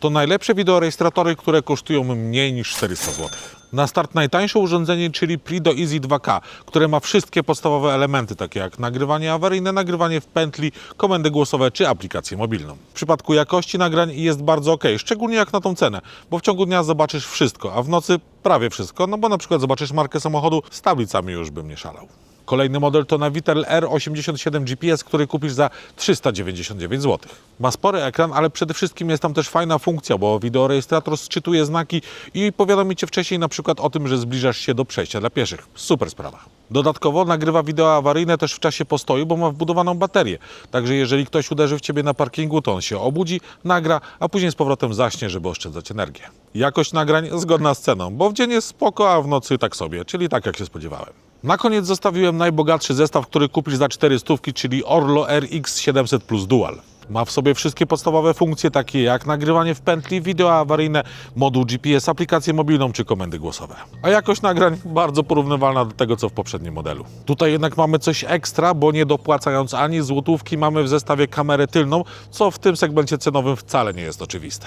To najlepsze wideorejestratory, które kosztują mniej niż 400 zł. Na start najtańsze urządzenie, czyli Prido Easy 2K, które ma wszystkie podstawowe elementy, takie jak nagrywanie awaryjne, nagrywanie w pętli, komendy głosowe czy aplikację mobilną. W przypadku jakości nagrań jest bardzo ok, szczególnie jak na tą cenę, bo w ciągu dnia zobaczysz wszystko, a w nocy prawie wszystko, no bo na przykład zobaczysz markę samochodu, z tablicami już bym nie szalał. Kolejny model to Navitel R87 GPS, który kupisz za 399 zł. Ma spory ekran, ale przede wszystkim jest tam też fajna funkcja, bo wideorejestrator sczytuje znaki i powiadomi Cię wcześniej na przykład o tym, że zbliżasz się do przejścia dla pieszych. Super sprawa. Dodatkowo nagrywa wideo awaryjne też w czasie postoju, bo ma wbudowaną baterię. Także jeżeli ktoś uderzy w Ciebie na parkingu, to on się obudzi, nagra, a później z powrotem zaśnie, żeby oszczędzać energię. Jakość nagrań zgodna z ceną, bo w dzień jest spoko, a w nocy tak sobie, czyli tak jak się spodziewałem. Na koniec zostawiłem najbogatszy zestaw, który kupisz za 400, czyli Orlo RX 700 Plus Dual. Ma w sobie wszystkie podstawowe funkcje, takie jak nagrywanie w pętli, wideo awaryjne, moduł GPS, aplikację mobilną czy komendy głosowe. A jakość nagrań bardzo porównywalna do tego, co w poprzednim modelu. Tutaj jednak mamy coś ekstra, bo nie dopłacając ani złotówki mamy w zestawie kamerę tylną, co w tym segmencie cenowym wcale nie jest oczywiste.